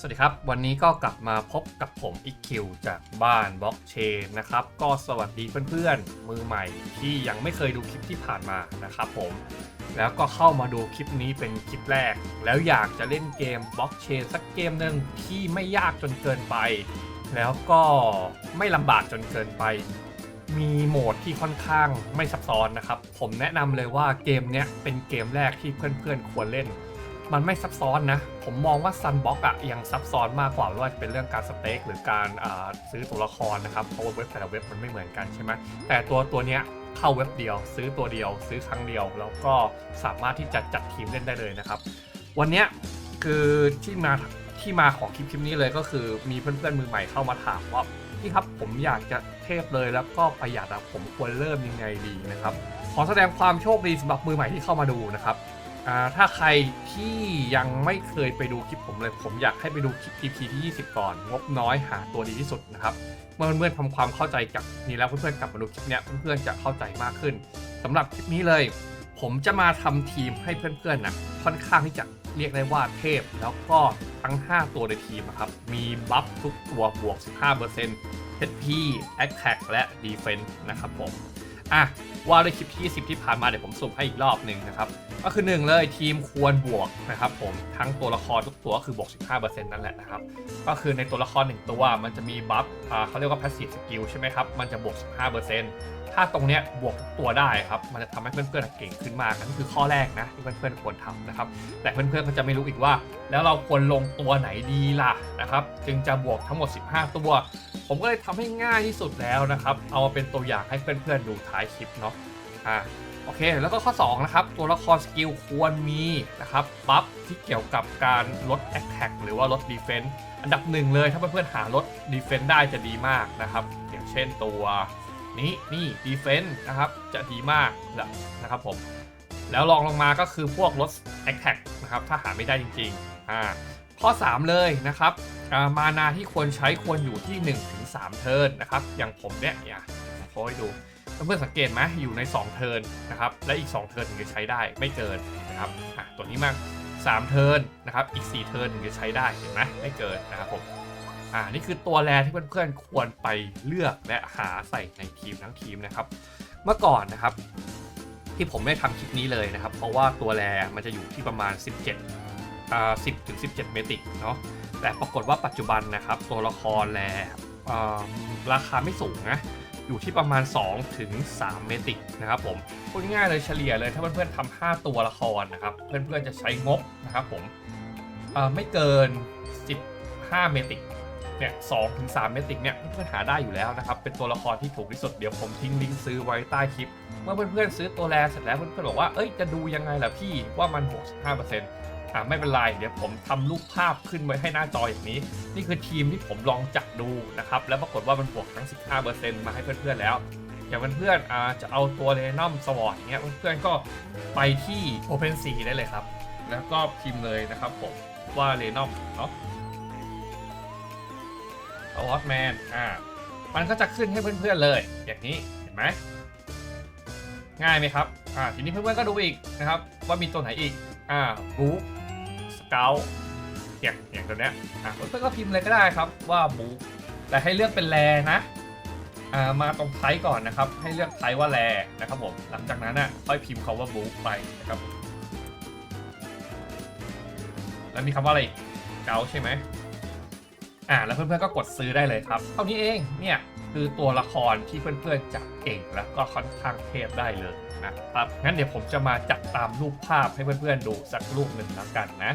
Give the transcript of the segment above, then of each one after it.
สวัสดีครับ วันนี้ก็กลับมาพบกับผมอีคิวจากบ้านบล็อกเชนนะครับ ก็สวัสดีเพื่อนๆ มือใหม่ที่ยังไม่เคยดูคลิปที่ผ่านมานะครับผม แล้วก็เข้ามาดูคลิปนี้เป็นคลิปแรก แล้วอยากจะเล่นเกมบล็อกเชนสักเกมหนึ่งที่ไม่ยากจนเกินไป แล้วก็ไม่ลำบากจนเกินไป มีโหมดที่ค่อนข้างไม่ซับซ้อนนะครับ ผมแนะนำเลยว่าเกมนี้เป็นเกมแรกที่เพื่อนๆควรเล่น มันไม่ซับซ้อนนะ ผมมองว่าซันบ็อกอะยังซับซ้อนมากกว่าว่าจะเป็นเรื่องการสเต็กหรือการซื้อตัวละครนะครับ เพราะว่าเว็บแต่ละเว็บมันไม่เหมือนกันใช่ไหมแต่ตัวตัวเนี้ยเข้าเว็บเดียว ซื้อตัวเดียว ซื้อครั้งเดียว แล้วก็สามารถที่จะจัดทีมเล่นได้เลยนะครับ วันเนี้ยคือที่มาที่มาของคลิปคลิปนี้เลยก็คือมีเพื่อนๆมือใหม่เข้ามาถามว่าพี่ครับผมอยากจะเทพเลยแล้วก็ประหยัดอะผมควรเริ่มยังไงดีนะครับขอแสดงความโชคดีสำหรับมือใหม่ที่เข้ามาดูนะครับ ถ้าใครที่ยังไม่เคยไปดูคลิปผมเลย ผมอยากให้ไปดูคลิป EP ที่ 20 ก่อน งบน้อยหาตัวดีที่สุดนะครับ เมื่อเพื่อนๆทำความเข้าใจกับนี้แล้วเพื่อนๆกลับมาดูคลิปเนี้ยเพื่อนๆจะเข้าใจมากขึ้นสำหรับคลิปนี้เลย ผมจะมาทำทีมให้เพื่อนๆนะค่อนข้างที่จะเรียกได้ว่าเทพ แล้วก็ทั้ง 5 ตัวในทีมนะครับ มีบัฟทุกตัวบวก 15% HP Attack และ Defense นะครับผม อะว่าในคลิปที่10ที่ผ่านมาเดี๋ยวผมสุ่มให้อีกรอบหนึ่งนะครับ ก็คือ 1 เลยทีมควรบวกนะครับผมทั้งตัวละครทุกตัวก็คือบวก 15%นั่นแหละนะครับ ก็คือในตัวละคร 1 ตัวมันจะมีบัฟเขาเรียกว่า passive skill ใช่ไหมครับ มันจะบวก 15%ถ้าตรงเนี้ยบวกทุกตัวได้ครับ มันจะทำให้เพื่อนๆเก่งขึ้นมากนั่นคือข้อแรกนะที่เพื่อนๆควรทำนะครับ แต่เพื่อนๆก็จะไม่รู้อีกว่า แล้วเราควรลงตัวไหนดีล่ะนะครับ จึงจะบวกทั้งหมด 15 ตัว ผมก็เลยทำให้ง่ายที่สุดแล้วนะครับ เอามาเป็นตัวอย่างให้เพื่อนๆดูท้ายคลิปเนาะอ่าโอเค แล้วก็ข้อ2นะครับ ตัวละครสกิลควรมีนะครับบัฟที่เกี่ยวกับการลด Attack หรือว่าลด Defense อันดับหนึ่งเลยถ้าเพื่อนๆหาลด Defense ได้จะดีมากนะครับ อย่างเช่นตัวนี้นี่ Defense นะครับจะดีมากนะครับผม แล้วลองลงมาก็คือพวกลด Attack นะครับถ้าหาไม่ได้จริงๆอ่า ข้อ 3 เลยนะครับมานาที่ควรใช้ควรอยู่ที่ 1-3 เทิร์นนะครับ อย่างผมเนี่ยอย่าโค้ให้ดูเพื่อนสังเกตไหมอยู่ใน 2 เทิร์นนะครับ และอีก 2 เทิร์นถึงจะใช้ได้ไม่เกินนะครับตัวนี้มาก3เทิร์นนะครับ อีก 4 เทิร์นถึงจะใช้ได้เห็นไหมไม่เกินนะครับผมอ่านี่คือตัวแรที่เพื่อนๆควรไปเลือกและหาใส่ในทีมทั้งทีมนะครับ เมื่อก่อนนะครับ ที่ผมไม่ได้ทำคลิปนี้เลยนะครับ เพราะว่าตัวแรมันจะอยู่ที่ประมาณ 17 อ่า10ถึง17เมติกเนาะแต่ปรากฏว่าปัจจุบันนะครับตัวละครแลราคาไม่สูงนะอยู่ที่ประมาณ 2 ถึง 3 เมติกนะครับผมพูดง่ายเลยเฉลี่ยเลยถ้าเพื่อนๆทำ5ตัวละครนะครับ เพื่อนๆจะใช้งบนะครับผมไม่เกิน 15 เมติกเนี่ย2ถึง3เมติกเนี่ยเพื่อนๆหาได้อยู่แล้วนะครับ เป็นตัวละครที่ถูกที่สุดเดี๋ยวผมทิ้งลิงก์ซื้อไว้ใต้คลิป เมื่อเพื่อนๆซื้อตัวแรเสร็จแล้วเพื่อนๆบอกว่าเอ้ยจะดูยังไงล่ะพี่ว่ามันบวก15% อ่าไม่เป็นไรเดี๋ยวผมทำรูปภาพขึ้นไว้ให้หน้าจออย่างนี้ นี่คือทีมที่ผมลองจัดดูนะครับ แล้วปรากฏว่ามันบวกทั้ง 15%มาให้เพื่อนๆแล้ว อย่างเพื่อนๆอ่าจะเอาตัวเรนอมสวอตอย่างเงี้ยเพื่อนๆก็ไปที่ OpenSea ได้เลยครับ แล้วก็พิมพ์เลยนะครับผมว่าเรนอมเนาะสวอตแมนอ่ามันก็จะขึ้นให้เพื่อนๆเลย อย่างนี้เห็นไหมง่ายไหมครับ อ่า ทีนี้เพื่อนๆก็ดูอีกนะครับ ว่ามีตัวไหนอีก อ่าบู๊ เกลอย่างอย่างตัวเนี้ยอ่าเพื่อนก็พิมพ์เลยก็ได้ครับว่าบู๊แต่ให้เลือกเป็นแรนะอ่ามาตรงไทป์ก่อนนะครับ ให้เลือกไทป์ว่าแรนะครับผมหลังจากนั้นน่ะค่อยพิมพ์คาว่าบู๊ไปนะครับแล้วมีคำว่าอะไรอีกเกลใช่ไหมอ่าแล้วเพื่อนๆก็กดซื้อได้เลยครับเท่านี้เองเนี่ยคือตัวละครที่เพื่อนๆจับเก่งแล้วก็ค่อนข้างเทพได้เลยนะครับงั้นเดี๋ยวผมจะมาจัดตามรูปภาพให้เพื่อนๆดูสักรูปหนึ่งแล้วกันนะ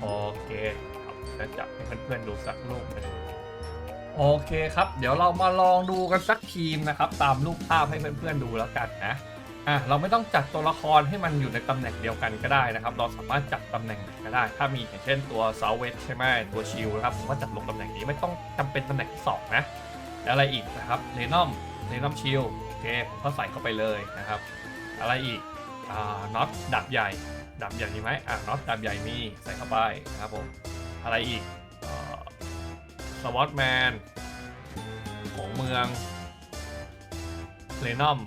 โอเคครับจะจับให้เพื่อนๆดูสักรูปหนึ่งโอเคครับ เดี๋ยวเรามาลองดูกันสักทีมนะครับ ตามรูปภาพให้เพื่อนๆดูแล้วกันนะอะเราไม่ต้องจัดตัวละครให้มันอยู่ในตำแหน่งเดียวกันก็ได้นะครับ เราสามารถจัดตำแหน่งไหนก็ได้ ถ้ามีอย่างเช่นตัวเซาเวสใช่ไหมตัวชิลนะครับผมก็จัดลงตำแหน่งนี้ไม่ต้องจำเป็นตำแหน่งที่สองนะแล้วอะไรอีกนะครับเรนอมเรนอมชิลโอเคผมก็ใส่เข้าไปเลยนะครับ อะไรอีกอ่าน็อตดับใหญ่ ดับใหญ่มีไหมอ่าน็อตดับใหญ่มีใส่เข้าไปนะครับผมอะไรอีกสวอตแมนของเมืองเรนอม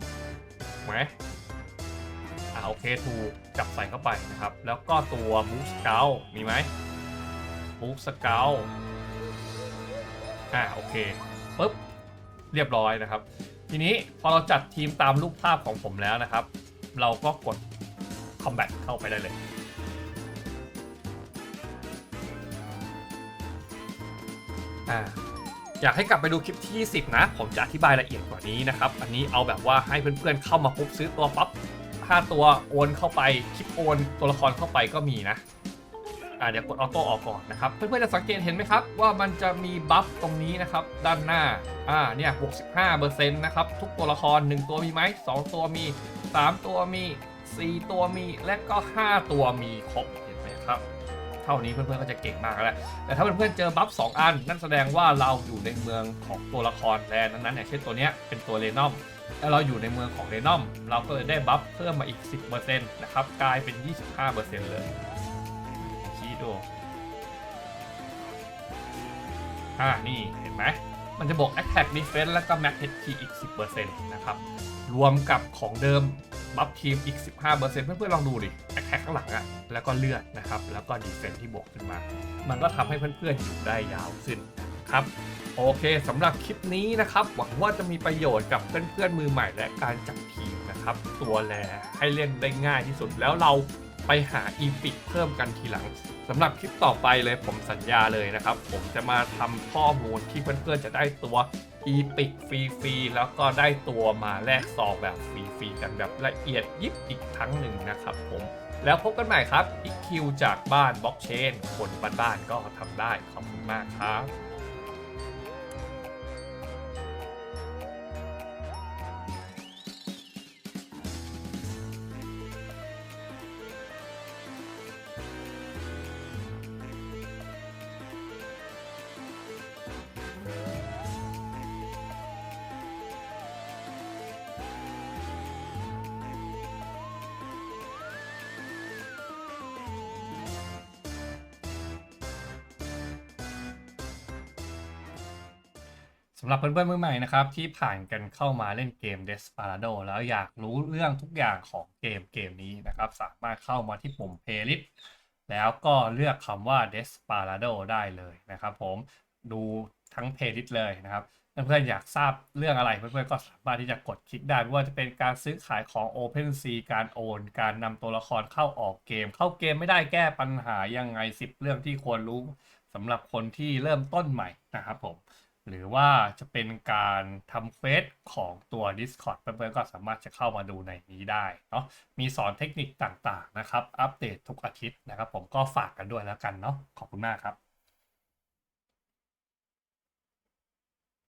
ไหมอ่าโอเคถูกจับใส่เข้าไปนะครับ แล้วก็ตัวบูสเกลมีไหมมูสเกลอ่าโอเคปุ๊บเรียบร้อยนะครับ ทีนี้พอเราจัดทีมตามรูปภาพของผมแล้วนะครับ เราก็กด Combat เข้าไปได้เลย อ่าอยากให้กลับไปดูคลิปที่ 20 นะ ผมจะอธิบายละเอียดกว่านี้นะครับ อันนี้เอาแบบว่าให้เพื่อนๆเข้ามาปุ๊บซื้อตัวปั๊บ5ตัวโอนเข้าไปคลิปโอนตัวละครเข้าไปก็มีนะอ่าเดี๋ยวกดออโต้ออกก่อนนะครับ เพื่อนๆจะสังเกตเห็นไหมครับ ว่ามันจะมีบัฟตรงนี้นะครับ ด้านหน้าอ่าเนี่ย65%นะครับ ทุกตัวละคร 1 ตัวมีไหม2ตัวมี 3 ตัวมี 4 ตัวมีและก็ 5 ตัวมีครบเห็นไหมครับ เท่านี้เพื่อนๆก็จะเก่งมากแล้ว แต่ถ้าเพื่อนๆเจอบัฟ2อัน นั่นแสดงว่าเราอยู่ในเมืองของตัวละครแลนด์นั้นๆอย่างเช่นตัวเนี้ยเป็นตัวเรนอมแล้วเราอยู่ในเมืองของเรนอม เราก็เลยได้บัฟเพิ่มมาอีก 10%นะครับกลายเป็น 25%เลยคิดดูอ่านี่เห็นไหมมันจะบอก Attack Defense แล้วก็ Max HP อีก 10%นะครับ รวมกับของเดิม บัฟทีมอีก 15%เพื่อนๆลองดูดิ Attack ข้างหลังอะแล้วก็เลือดนะครับ แล้วก็ Defense ที่บวกขึ้นมา มันก็ทำให้เพื่อนๆอยู่ได้ยาวขึ้นครับโอเคสำหรับคลิปนี้นะครับ หวังว่าจะมีประโยชน์กับเพื่อนๆมือใหม่และการจัดทีมนะครับ ตัวแลให้เล่นได้ง่ายที่สุดแล้วเราไปหาอีพิกเพิ่มกันทีหลังสำหรับคลิปต่อไปเลยผมสัญญาเลยนะครับ ผมจะมาทำข้อมูลที่เพื่อนๆจะได้ตัวอีพิกฟรีๆแล้วก็ได้ตัวมาแลกซองแบบฟรี ๆกันแบบละเอียดยิบอีกครั้งหนึ่งนะครับผมแล้วพบกันใหม่ครับอีคิวจากบ้านบล็อกเชนคนบ้านๆก็ทำได้ขอบคุณมากครับ สำหรับเพื่อนๆมือใหม่นะครับ ที่ผ่านกันเข้ามาเล่นเกม Desperado แล้วอยากรู้เรื่องทุกอย่างของเกมเกมนี้นะครับ สามารถเข้ามาที่ปุ่ม Playlist แล้วก็เลือกคำว่า Desperado ได้เลยนะครับผมดูทั้ง Playlist เลยนะครับเพื่อนๆอยากทราบเรื่องอะไรเพื่อนๆก็สามารถที่จะกดคลิกได้ไม่ว่าจะเป็นการซื้อขายของ OpenSea การโอน การนำตัวละครเข้าออกเกม เข้าเกมไม่ได้แก้ปัญหายังไง 10 เรื่องที่ควรรู้สำหรับคนที่เริ่มต้นใหม่นะครับผม หรือว่าจะเป็นการทำเควสของตัว Discord เพื่อนๆก็สามารถจะเข้ามาดูในนี้ได้เนาะมีสอนเทคนิคต่างๆนะครับ อัปเดตทุกอาทิตย์นะครับ ผมก็ฝากกันด้วยแล้วกันเนาะขอบคุณมากครับ